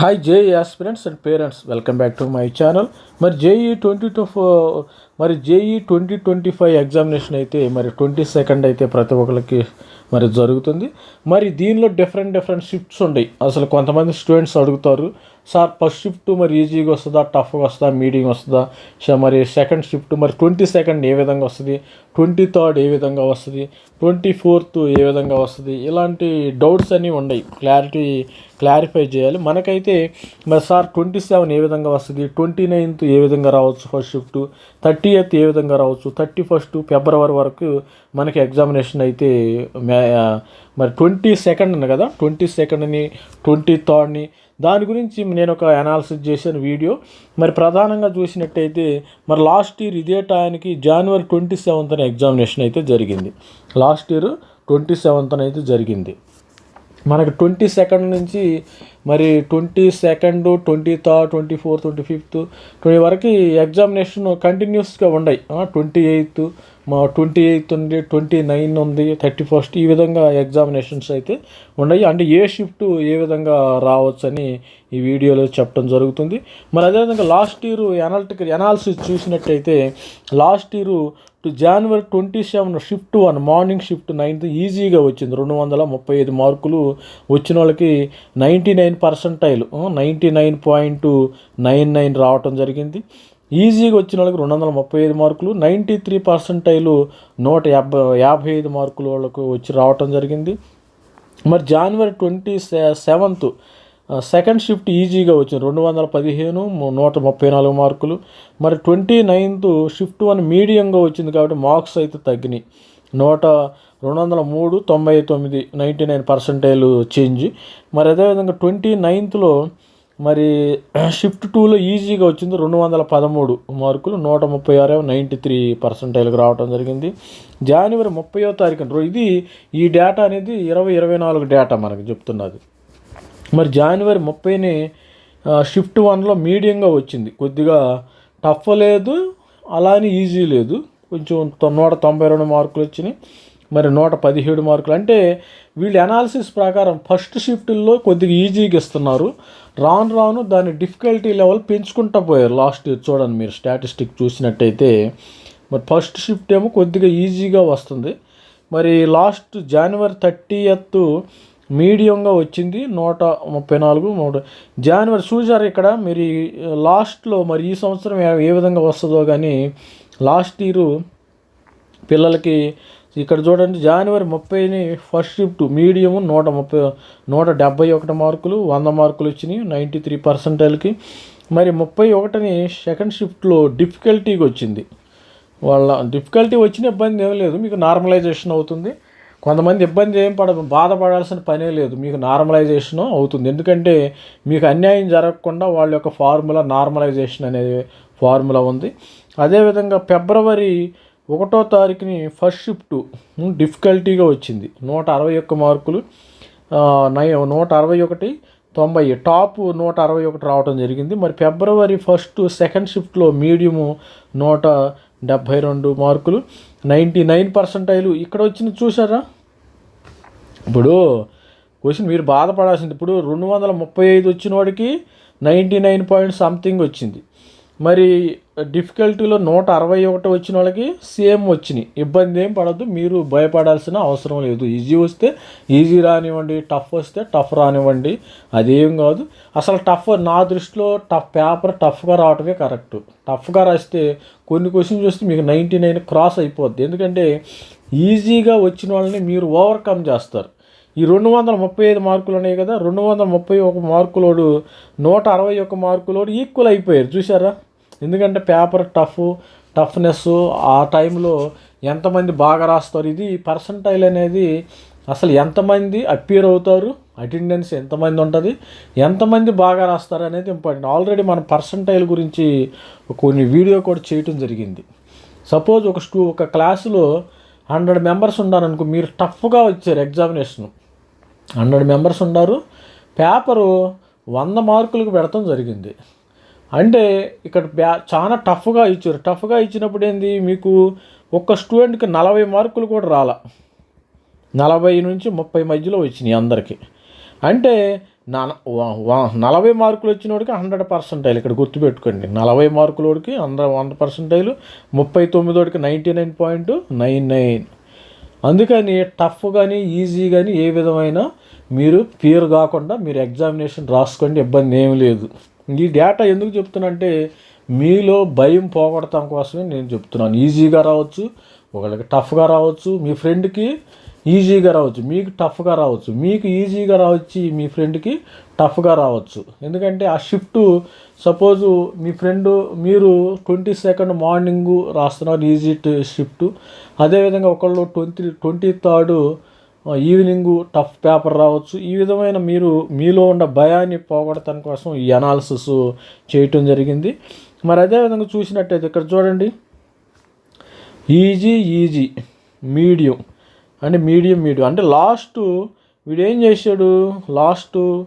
Hi JEE aspirants and parents welcome back to my channel మరి JEE twenty two మరి JEE twenty twenty five examination అయితే మరి twenty second అయితే ప్రతి ఒక్కరికి మరి జరుగుతుంది. మరి దీనిలో డిఫరెంట్ డిఫరెంట్ షిఫ్ట్స్ ఉన్నాయి అసలు కొంతమంది స్టూడెంట్స్ అడుగుతారు సార్ ఫస్ట్ షిఫ్ట్ మరి ఈజీగా వస్తుందా టఫ్గా వస్తుందా మీడియం వస్తుందా? ష- మరి సెకండ్ షిఫ్ట్ మరి ట్వంటీ సెకండ్ ఏ విధంగా వస్తుంది? ట్వంటీ థర్డ్ ఏ విధంగా వస్తుంది? ట్వంటీ ఫోర్త్ ఏ విధంగా వస్తుంది? ఇలాంటి డౌట్స్ అన్నీ ఉన్నాయి క్లారిటీ క్లారిఫై చేయాలి. మనకైతే మరి సార్ ట్వంటీ సెవెన్ ఏ విధంగా వస్తుంది? ట్వంటీ నైన్త్ ఏ విధంగా రావచ్చు ఫస్ట్ షిఫ్ట్ థర్టీ ఎయిత్ ఏ విధంగా రావచ్చు? థర్టీ ఫస్ట్ ఫిబ్రవరి వరకు మనకి ఎగ్జామినేషన్ అయితే మే- మరి ట్వంటీ సెకండ్ అని కదా? ట్వంటీ సెకండ్ని ట్వంటీ థర్డ్ని దాని గురించి నేను ఒక అనాలిసిస్ చేశాను వీడియో. మరి ప్రధానంగా చూసినట్టయితే మరి లాస్ట్ ఇయర్ ఇదే టైంకి జనవరి ట్వంటీ సెవెంత్న ఎగ్జామినేషన్ అయితే జరిగింది. లాస్ట్ ఇయర్ ట్వంటీ సెవెంత్న అయితే జరిగింది. మనకి ట్వంటీ సెకండ్ నుంచి మరి twenty second twenty third twenty fourth twenty fifth twenty వరకు ఎగ్జామినేషన్ కంటిన్యూస్గా ఉన్నాయి ట్వంటీ ఎయిత్ మా ట్వంటీ ఎయిత్ ఉంది ట్వంటీ నైన్ ఉంది థర్టీ ఫస్ట్ ఈ విధంగా ఎగ్జామినేషన్స్ అయితే ఉన్నాయి. అంటే ఏ షిఫ్ట్ ఏ విధంగా రావచ్చని ఈ వీడియోలో చెప్పడం జరుగుతుంది. మరి అదేవిధంగా లాస్ట్ ఇయర్ ఎనాలిటికల్ ఎనాలిసిస్ చూసినట్టయితే last year to January twenty seven shift one morning shift ninth ఈజీగా వచ్చింది. రెండు వందల ముప్పై ఐదు మార్కులు వచ్చిన వాళ్ళకి ninety nine percentile ninety nine point nine nine రావటం జరిగింది. ఈజీగా వచ్చిన వాళ్ళకి రెండు వందల ముప్పై ఐదు మార్కులు నైంటీ త్రీ పర్సెంటైలు నూట యాభై యాభై ఐదు మార్కులు వాళ్ళకు వచ్చి రావటం జరిగింది. మరి January twenty seventh second shift ఈజీగా వచ్చింది. రెండు వందల పదిహేను నూట ముప్పై నాలుగు మార్కులు. మరి ట్వంటీ నైన్త్ షిఫ్ట్ వన్ మీడియంగా వచ్చింది కాబట్టి మార్క్స్ అయితే తగ్గినాయి. నూట రెండు వందల మూడు తొంభై తొమ్మిది నైంటీ నైన్ పర్సెంటేజ్ చేంజ్. మరి అదేవిధంగా ట్వంటీ నైన్త్లో మరి షిఫ్ట్ టూలో ఈజీగా వచ్చింది రెండు వందల పదమూడు మార్కులు నూట ముప్పై ఆరు నైంటీ త్రీ పర్సెంటైల్కి రావడం జరిగింది. జనవరి ముప్పయో తారీఖున రోజు ఇది ఈ డేటా అనేది ఇరవై ఇరవై నాలుగు డేటా మనకు చెప్తున్నది. మరి జనవరి ముప్పైని షిఫ్ట్ వన్లో మీడియంగా వచ్చింది. కొద్దిగా టఫ్ లేదు అలానే ఈజీ లేదు. కొంచెం నూట తొంభై రెండు మార్కులు వచ్చినాయి. మరి నూట పదిహేడు మార్కులు. అంటే వీళ్ళు అనాలిసిస్ ప్రకారం ఫస్ట్ షిఫ్ట్లో కొద్దిగా ఈజీగా ఇస్తున్నారు. రాను రాను దాని డిఫికల్టీ లెవెల్ పెంచుకుంటా పోయారు లాస్ట్ ఇయర్ చూడండి మీరు స్టాటిస్టిక్ చూసినట్టయితే మరి ఫస్ట్ షిఫ్ట్ ఏమో కొద్దిగా ఈజీగా వస్తుంది. మరి లాస్ట్ జనవరి థర్టీ ఎత్తు మీడియంగా వచ్చింది నూట ముప్పై నాలుగు నూట జనవరి చూసారు ఇక్కడ మీరు లాస్ట్లో మరి ఈ సంవత్సరం ఏ- ఏ విధంగా వస్తుందో కానీ లాస్ట్ ఇయర్ పిల్లలకి ఇక్కడ చూడండి జనవరి ముప్పైని ఫస్ట్ షిఫ్ట్ మీడియం నూట ముప్పై నూట డెబ్బై ఒకటి మార్కులు వంద మార్కులు వచ్చినాయి నైంటీ త్రీ పర్సెంటైల్కి మరి ముప్పై ఒకటిని సెకండ్ షిఫ్ట్లో డిఫికల్టీగా వచ్చింది. వాళ్ళ డిఫికల్టీ వచ్చిన ఇబ్బంది ఏం లేదు మీకు నార్మలైజేషన్ అవుతుంది. కొంతమంది ఇబ్బంది ఏం పడ బాధపడాల్సిన పనే లేదు మీకు నార్మలైజేషన్ అవుతుంది. ఎందుకంటే మీకు అన్యాయం జరగకుండా వాళ్ళ యొక్క ఫార్ములా నార్మలైజేషన్ అనే ఫార్ములా ఉంది. అదేవిధంగా ఫిబ్రవరి ఒకటో తారీఖుని ఫస్ట్ షిఫ్ట్ డిఫికల్టీగా వచ్చింది. నూట అరవై ఒక్క మార్కులు నై నూట అరవై ఒకటి తొంభై టాప్ నూట అరవై ఒకటి రావడం జరిగింది. మరి ఫిబ్రవరి ఫస్ట్ సెకండ్ షిఫ్ట్లో మీడియము నూట డెబ్భై రెండు మార్కులు నైంటీ నైన్ పర్సెంటైలు ఇక్కడ వచ్చింది చూసారా ఇప్పుడు క్వశ్చన్ మీరు బాధపడాల్సింది ఇప్పుడు రెండు వందల ముప్పై ఐదు వచ్చిన వాడికి నైంటీ నైన్ పాయింట్ సంథింగ్ వచ్చింది. మరి డిఫికల్టీలో నూట అరవై ఒకటి వచ్చిన వాళ్ళకి సేమ్ వచ్చినాయి. ఇబ్బంది ఏం పడద్దు మీరు భయపడాల్సిన అవసరం లేదు. ఈజీ వస్తే ఈజీ రానివ్వండి టఫ్ వస్తే టఫ్ రానివ్వండి అదేం కాదు. అసలు టఫ్ నా దృష్టిలో టఫ్ పేపర్ టఫ్గా రావటమే కరెక్ట్ టఫ్గా రాస్తే కొన్ని క్వశ్చన్స్ చూస్తే మీకు నైంటీ నైన్ క్రాస్ అయిపోద్ది. ఎందుకంటే ఈజీగా వచ్చిన వాళ్ళని మీరు ఓవర్కమ్ చేస్తారు. ఈ రెండు వందల ముప్పై ఐదు మార్కులు ఉన్నాయి కదా రెండు వందల ముప్పై ఒక మార్కులోడు నూట అరవై ఒక మార్కులోడు ఈక్వల్ అయిపోయారు. చూసారా ఎందుకంటే పేపర్ టఫ్ టఫ్నెస్ ఆ టైంలో ఎంతమంది బాగా రాస్తారు ఇది పర్సంటైల్ అనేది అసలు ఎంతమంది అప్పీర్ అవుతారు అటెండెన్స్ ఎంతమంది ఉంటుంది ఎంతమంది బాగా రాస్తారు అనేది ఇంపార్టెంట్. ఆల్రెడీ మన పర్సంటైల్ గురించి కొన్ని వీడియో కూడా చేయటం జరిగింది. సపోజ్ ఒక స్టూ ఒక క్లాసులో హండ్రెడ్ మెంబర్స్ ఉన్నారనుకో మీరు టఫ్గా వచ్చారు ఎగ్జామినేషన్. హండ్రెడ్ మెంబర్స్ ఉన్నారు పేపరు వంద మార్కులకు పెడతాం జరిగింది. అంటే ఇక్కడ బ్యా చాలా టఫ్గా ఇచ్చారు. టఫ్గా ఇచ్చినప్పుడు ఏంది మీకు ఒక్క స్టూడెంట్కి నలభై మార్కులు కూడా రాల. నలభై నుంచి ముప్పై మధ్యలో వచ్చినాయి అందరికీ. అంటే నలభై మార్కులు వచ్చినోడికి హండ్రెడ్ పర్సెంటైల్ ఇక్కడ గుర్తుపెట్టుకోండి. నలభై మార్కులోడికి హండ్రెడ్ వంద పర్సెంటైల్ ముప్పై తొమ్మిదోడికి ninety nine point nine nine. అందుకని టఫ్ కానీ ఈజీ కానీ ఏ విధమైన మీరు ఫియర్ కాకుండా మీరు ఎగ్జామినేషన్ రాసుకోండి ఇబ్బంది ఏమి లేదు. ఈ డేటా ఎందుకు చెప్తున్నానంటే మీలో భయం పోగొడతాం కోసమే నేను చెప్తున్నాను. ఈజీగా రావచ్చు ఒకళ్ళకి టఫ్గా రావచ్చు మీ ఫ్రెండ్కి ఈజీగా రావచ్చు మీకు టఫ్గా రావచ్చు మీకు ఈజీగా రావచ్చు మీ ఫ్రెండ్కి టఫ్గా రావచ్చు. ఎందుకంటే ఆ షిఫ్ట్ సపోజు మీ ఫ్రెండ్ మీరు ట్వంటీ సెకండ్ మార్నింగ్ రాస్తున్నారు ఈజీ షిఫ్ట్ అదేవిధంగా ఒకళ్ళు twenty twenty third evening tough paper రావచ్చు. ఈ విధమైన మీరు మీలో ఉన్న భయాన్ని పోగొడతాని కోసం ఈ అనాలిసిస్ చేయటం జరిగింది. మరి అదేవిధంగా చూసినట్టయితే ఇక్కడ చూడండి. ఈజీ ఈజీ మీడియం అంటే మీడియం మీడియం. అంటే లాస్ట్ వీడు ఏం చేశాడు? లాస్ట్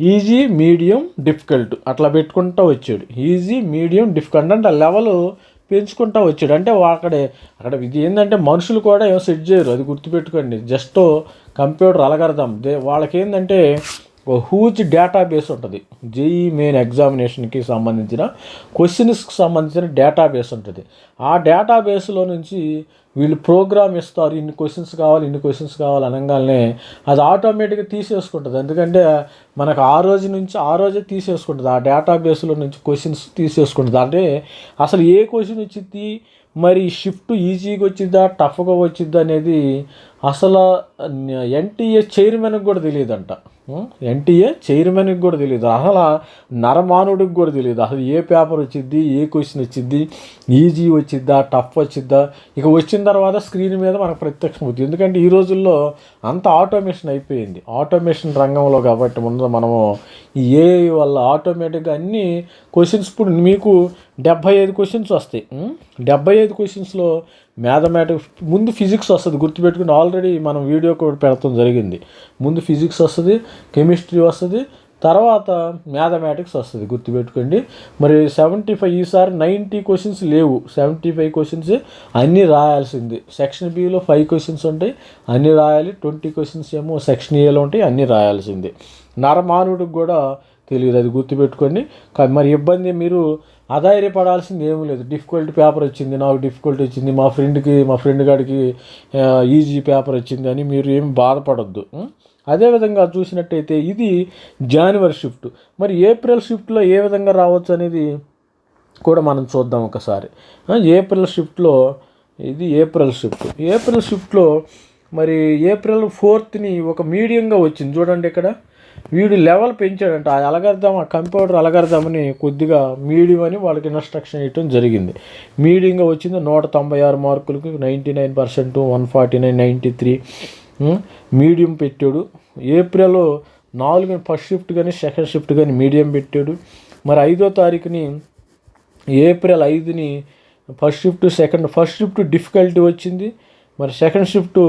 ఈజీ మీడియం డిఫికల్ట్ అట్లా పెట్టుకుంటూ వచ్చాడు. ఈజీ మీడియం డిఫికల్ట్ అంటే ఆ లెవెల్ పెంచుకుంటా వచ్చాడు. అంటే అక్కడే అక్కడ ఇది ఏంటంటే మనుషులు కూడా ఏం సెట్ చేయరు. అది గుర్తుపెట్టుకోండి. జస్ట్ కంప్యూటర్ అలగడదాం దే వాళ్ళకి ఏంటంటే ఒక హ్యూజ్ డేటాబేస్ ఉంటుంది. జేఈ మెయిన్ ఎగ్జామినేషన్కి సంబంధించిన క్వశ్చన్స్కి సంబంధించిన డేటాబేస్ ఉంటుంది. ఆ డేటాబేస్లో నుంచి వీళ్ళు ప్రోగ్రామ్ ఇస్తారు. ఇన్ని క్వశ్చన్స్ కావాలి ఇన్ని క్వశ్చన్స్ కావాలి అనగానే అది ఆటోమేటిక్గా తీసేసుకుంటుంది. ఎందుకంటే మనకు ఆ రోజు నుంచి ఆ రోజే తీసేసుకుంటుంది. ఆ డేటాబేస్లో నుంచి క్వశ్చన్స్ తీసేసుకుంటుంది. అంటే అసలు ఏ క్వశ్చన్ వచ్చింది? మరి షిఫ్ట్ ఈజీగా వచ్చిందా? టఫ్గా వచ్చిద్దా అనేది అసలు ఎన్టీఏ చైర్మన్కి కూడా తెలియదంట ఎన్టీఏ చైర్మన్కి కూడా తెలియదు అసలు నరమానుడికి కూడా తెలియదు అసలు ఏ పేపర్ వచ్చిద్ది ఏ క్వశ్చన్ వచ్చింది ఈజీ వచ్చిద్దా టఫ్ వచ్చిద్దా? ఇక వచ్చిన తర్వాత స్క్రీన్ మీద మనకు ప్రత్యక్షం అవుతుంది ఎందుకంటే ఈ రోజుల్లో అంత ఆటోమేషన్ అయిపోయింది. ఆటోమేషన్ రంగంలో కాబట్టి ముందు మనము ఏ వల్ల ఆటోమేటిక్గా అన్ని క్వశ్చన్స్ ఇప్పుడు మీకు డెబ్భై ఐదు క్వశ్చన్స్ వస్తాయి. డెబ్బై డెబ్భై ఐదు క్వశ్చన్స్లో మ్యాథమెటిక్స్ ముందు ఫిజిక్స్ వస్తుంది. గుర్తుపెట్టుకుని ఆల్రెడీ మనం వీడియో కూడా పెడతాం జరిగింది. ముందు ఫిజిక్స్ వస్తుంది కెమిస్ట్రీ వస్తుంది తర్వాత మ్యాథమెటిక్స్ వస్తుంది. గుర్తుపెట్టుకోండి. మరి సెవెంటీ ఫైవ్ ఈసారి నైంటీ క్వశ్చన్స్ లేవు. సెవెంటీ ఫైవ్ క్వశ్చన్స్ అన్నీ రాయాల్సింది. సెక్షన్ బిలో ఫైవ్ క్వశ్చన్స్ ఉంటాయి అన్నీ రాయాలి. ట్వంటీ క్వశ్చన్స్ ఏమో సెక్షన్ ఏలో ఉంటాయి అన్నీ రాయాల్సింది. నరమానవుడికి కూడా తెలియదు అది గుర్తుపెట్టుకోండి. మరి ఇబ్బంది మీరు ఆధారపడాల్సింది ఏమీ లేదు. డిఫికల్ట్ పేపర్ వచ్చింది నాకు డిఫికల్ట్ వచ్చింది మా ఫ్రెండ్కి మా ఫ్రెండ్ గారికి ఈజీ పేపర్ వచ్చింది అని మీరు ఏమి బాధపడద్దు. అదేవిధంగా చూసినట్టయితే ఇది జనవరి షిఫ్ట్. మరి ఏప్రిల్ షిఫ్ట్లో ఏ విధంగా రావచ్చు అనేది కూడా మనం చూద్దాం ఒకసారి. ఏప్రిల్ షిఫ్ట్లో ఇది ఏప్రిల్ షిఫ్ట్. ఏప్రిల్ షిఫ్ట్లో మరి ఏప్రిల్ ఫోర్త్ని ఒక మీడియంగా వచ్చింది. చూడండి ఇక్కడ. వీడు లెవెల్ పెంచాడంట. ఆ అలగర్థం ఆ కంప్యూటర్ అలగర్థమని కొద్దిగా మీడియం అని వాళ్ళకి ఇన్స్ట్రక్షన్ ఇవ్వడం జరిగింది. మీడియంగా వచ్చింది నూట తొంభై ఆరు మార్కులకి ninety nine percent one forty nine ninety three. Medium పెట్టాడు. ఏప్రిల్ నాలుగు ఫస్ట్ షిఫ్ట్ కానీ సెకండ్ షిఫ్ట్ కానీ మీడియం పెట్టాడు. మరి ఐదో తారీఖుని April ఐదుని first shift second first shift difficulty వచ్చింది. మరి సెకండ్ షిఫ్ట్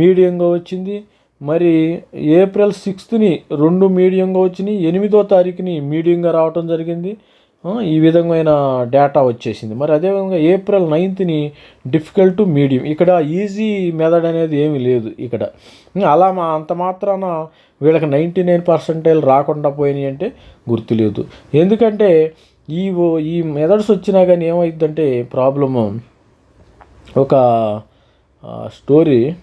మీడియంగా వచ్చింది. మరి ఏప్రిల్ సిక్స్త్ని రెండు మీడియంగా వచ్చినాయి ఎనిమిదో తారీఖుని మీడియంగా రావటం జరిగింది. ఈ విధమైన డేటా వచ్చేసింది. మరి అదేవిధంగా ఏప్రిల్ నైన్త్ని డిఫికల్ట్ మీడియం ఇక్కడ ఈజీ మెథడ్ అనేది ఏమీ లేదు ఇక్కడ. అలా మా అంత మాత్రాన వీళ్ళకి నైంటీ నైన్ పర్సెంటైల్ రాకుండా పోయినాయి అంటే గుర్తులేదు. ఎందుకంటే ఈ ఓ- ఈ మెథడ్స్ వచ్చినా కానీ ఏమైందంటే ప్రాబ్లము ఒక స్టోరీ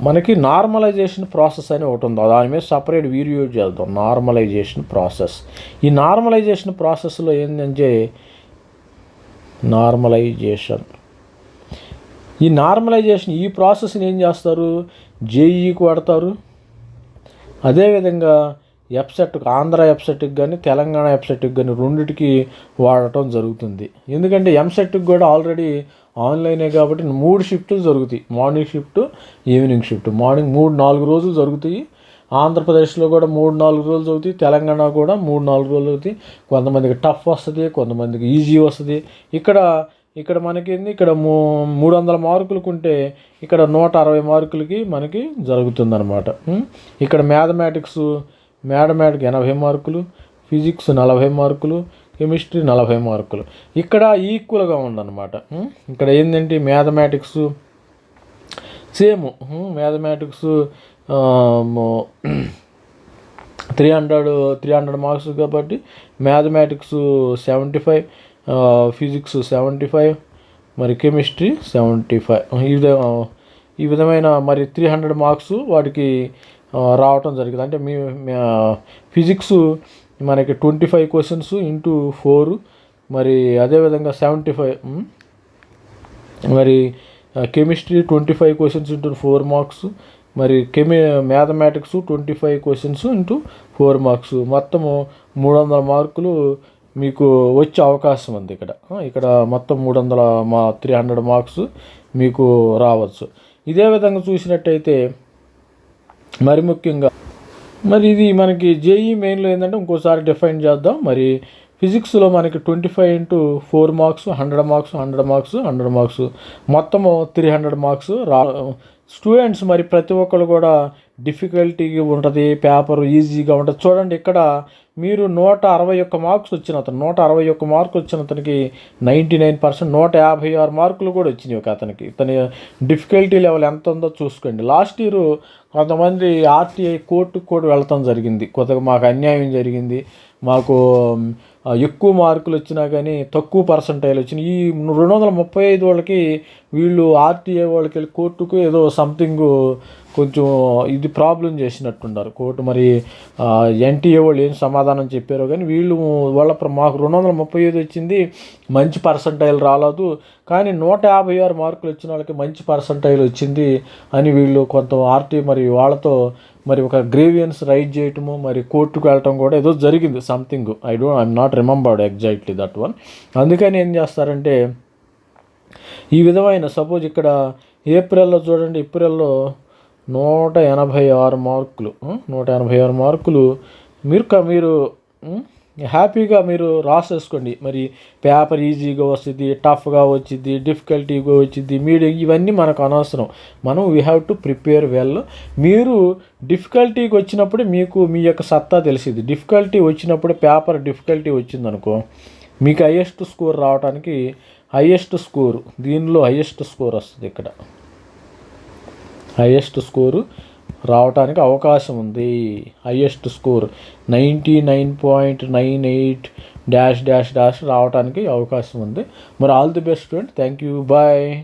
మనకి నార్మలైజేషన్ ప్రాసెస్ అని ఒకటి ఉందో. దాని మీద సపరేట్ వీడియో చేద్దాం. Normalization process. ఈ నార్మలైజేషన్ ప్రాసెస్లో ఏంటంటే నార్మలైజేషన్. ఈ నార్మలైజేషన్ ఈ ప్రాసెస్ని ఏం చేస్తారు? జేఈకి వాడతారు. అదేవిధంగా ఎప్సెట్కి ఆంధ్ర ఎప్సెట్కి కానీ తెలంగాణ ఎప్సెట్కి కానీ రెండిటికి వాడటం జరుగుతుంది. ఎందుకంటే ఎంసెట్కి కూడా ఆల్రెడీ ఆన్లైనే కాబట్టి మూడు షిఫ్ట్లు జరుగుతాయి. Morning shift evening shift. Morning మూడు నాలుగు రోజులు జరుగుతాయి. ఆంధ్రప్రదేశ్లో కూడా మూడు నాలుగు రోజులు చదువుతాయి తెలంగాణ కూడా మూడు నాలుగు రోజులు చదువుతాయి కొంతమందికి టఫ్ వస్తుంది కొంతమందికి ఈజీ వస్తుంది. ఇక్కడ ఇక్కడ మనకి ఏంది? ఇక్కడ మూ మూడు వందల మార్కులకు ఉంటే ఇక్కడ నూట అరవై మార్కులకి మనకి జరుగుతుందన్నమాట. ఇక్కడ మ్యాథమెటిక్స్ మ్యాథమెటిక్ ఎనభై మార్కులు ఫిజిక్స్ నలభై మార్కులు కెమిస్ట్రీ నలభై మార్కులు. ఇక్కడ ఈక్వల్గా ఉందన్నమాట. ఇక్కడ ఏంటంటే mathematics same mathematics three hundred three hundred marks కాబట్టి mathematics seventy five physics seventy five మరి కెమిస్ట్రీ సెవెంటీ ఫైవ్ ఈ విధ ఈ విధమైన మరి త్రీ హండ్రెడ్ మార్క్స్ వాటికి రావటం జరిగింది అంటే మీ ఫిజిక్స్ మనకి twenty five questions into four మరి అదేవిధంగా సెవెంటీ ఫైవ్ మరి chemistry twenty five questions into four marks మరి కెమి mathematics twenty five questions into four marks మొత్తము మూడు వందల మార్కులు మీకు వచ్చే అవకాశం ఉంది ఇక్కడ. ఇక్కడ మొత్తం మూడు వందల మా త్రీ హండ్రెడ్ మార్క్స్ మీకు రావచ్చు. ఇదే విధంగా చూసినట్టయితే మరి ముఖ్యంగా మరి ఇది మనకి జేఈ మెయిన్లో ఏంటంటే ఇంకోసారి డిఫైన్ చేద్దాం. మరి ఫిజిక్స్లో మనకి twenty five into four marks hundred marks hundred marks hundred marks మొత్తము త్రీ హండ్రెడ్ మార్క్స్ రా స్టూడెంట్స్ మరి ప్రతి ఒక్కరు కూడా డిఫికల్టీగా ఉంటుంది పేపర్ ఈజీగా ఉంటుంది. చూడండి ఇక్కడ మీరు నూట అరవై ఒక్క మార్క్స్ వచ్చిన అతను నూట అరవై ఒక్క మార్క్ వచ్చిన అతనికి నైంటీ నైన్ పర్సెంట్ నూట యాభై ఆరు మార్కులు కూడా వచ్చినాయి ఒక అతనికి. ఇతని డిఫికల్టీ లెవెల్ ఎంత ఉందో చూసుకోండి. లాస్ట్ ఇయర్ కొంతమంది ఆర్టీఐ కోర్టుకు కూడా వెళ్ళటం జరిగింది. కొత్తగా మాకు అన్యాయం జరిగింది. మాకు ఎక్కువ మార్కులు వచ్చినా కానీ తక్కువ పర్సంటైల్ వచ్చినాయి. ఈ రెండు వందల ముప్పై ఐదు వాళ్ళకి వీళ్ళు ఆర్టీఐ వాళ్ళకి వెళ్ళి కోర్టుకు ఏదో సంథింగ్ కొంచెం ఇది ప్రాబ్లం చేసినట్టున్నారు. కోర్టు మరి ఎన్టీఏ వాళ్ళు ఏం సమాధానం చెప్పారో కానీ వీళ్ళు వాళ్ళ మాకు రెండు వందల ముప్పై ఐదు వచ్చింది మంచి పర్సంటైల్ రాలేదు కానీ నూట యాభై ఆరు మార్కులు వచ్చిన వాళ్ళకి మంచి పర్సంటైల్ వచ్చింది అని వీళ్ళు కొంత ఆర్టీ మరి వాళ్ళతో మరి ఒక గ్రేవియన్స్ రైట్ చేయటము మరి కోర్టుకు వెళ్ళటం కూడా ఏదో జరిగింది something. I don't I'm not remembered exactly that one. అందుకని ఏం చేస్తారంటే ఈ విధమైన సపోజ్ ఇక్కడ ఏప్రిల్లో చూడండి ఏప్రిల్లో నూట ఎనభై ఆరు మార్కులు నూట ఎనభై ఆరు మార్కులు. మీరు మీరు హ్యాపీగా మీరు రాసేసుకోండి. మరి పేపర్ ఈజీగా వస్తుంది టఫ్గా వచ్చింది డిఫికల్టీగా వచ్చింది మీడియం ఇవన్నీ మనకు అనవసరం. మనం we have to prepare well మీరు డిఫికల్టీకి వచ్చినప్పుడు మీకు మీ యొక్క సత్తా తెలిసింది. డిఫికల్టీ వచ్చినప్పుడు పేపర్ డిఫికల్టీ వచ్చిందనుకో మీకు హయ్యెస్ట్ స్కోర్ రావడానికి హయ్యెస్ట్ స్కోర్ దీనిలో హయ్యెస్ట్ స్కోర్ వస్తుంది ఇక్కడ. హయ్యెస్ట్ స్కోరు రావడానికి అవకాశం ఉంది. Highest score ninety nine point nine eight dash dash dash రావడానికి అవకాశం ఉంది. మరి all the best student. Thank you bye.